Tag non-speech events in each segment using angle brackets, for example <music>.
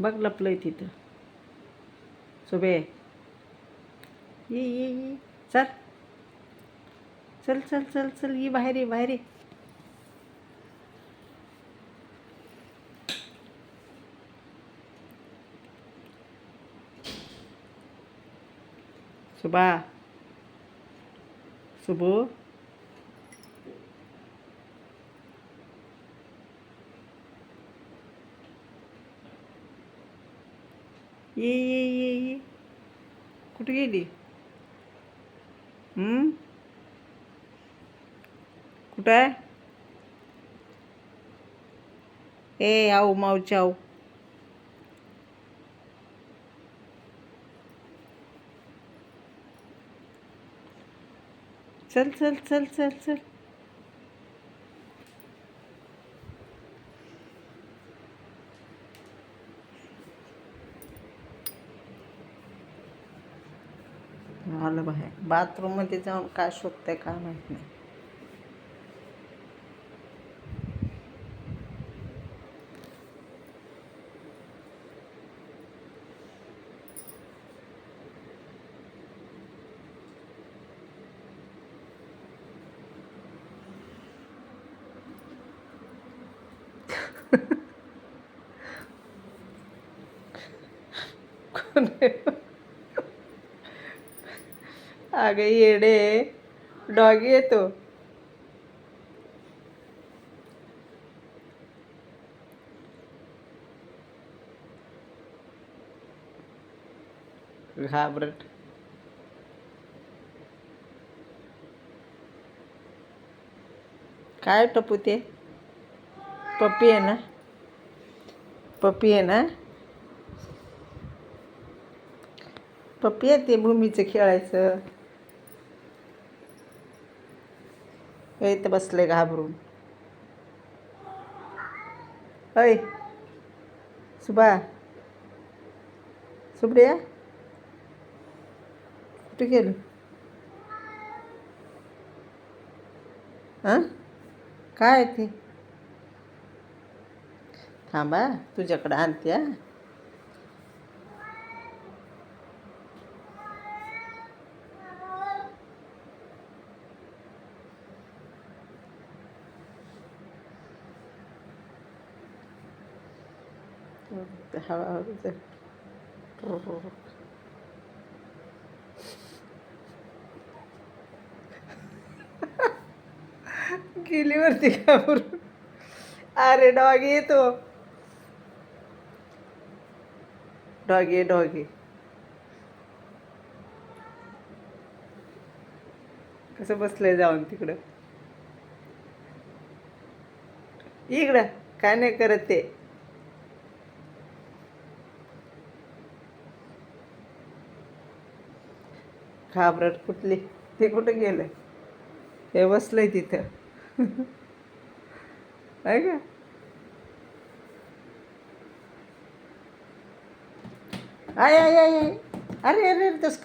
बघ लपलं आहे तिथं. सुबे. ये ये ये. चल. चल चल चल चल. ये बाहेर ये बाहेर ये. सुबा. सुबू. ये ये ये ये. कुठे गेली? कुठं आहे? ए आऊ माऊची आऊ. चल चल चल चल चल. आलं बाहेर. बाथरूममध्ये जाऊन काय शोधतंय काय माहित नाही. <laughs> अगं येडे. डॉगी येतो घाबरट. काय टपू ते? पप्पी आहे ना? पप्पी आहे ना? पप्पी आहे ते भूमीचं खेळायचं हे इथं बसले घाबरून अय सुबा सुप्रिया कुठे गेलं हां काय आहे ते थांबा तुझ्याकडं आणते हा <laughs> हवा गेली वरती घाबरून अरे डॉगी येतो डॉगी डॉगी कसं बसलंय जाऊन तिकडं? इकडं काय नाही करत ते. घाबरट कुठली? ते कुठं गेलं हे आहे तिथं. आहे का? आय आय आय अरे अरे अरे तसं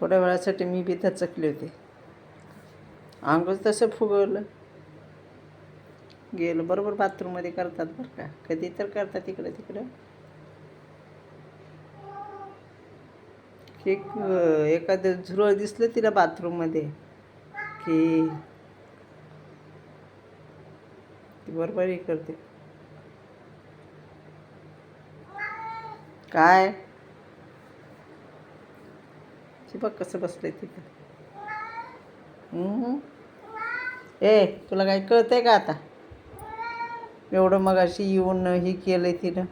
थोड्या वेळासाठी मी बी दचकले होते. अंगच तसं फुगवलं. गेलं. बरोबर बाथरूममध्ये करतात बरं का. कधी तर करतात तिकडं. तिकडं एक एखादं झुरळ दिसलं तिला बाथरूममध्ये की ती बरोबर हे करते. काय? ती बघ कसं बसलंय तिथं ए तुला काही कळतंय का आता? एवढं मग अशी येऊन हे केलंय तिनं.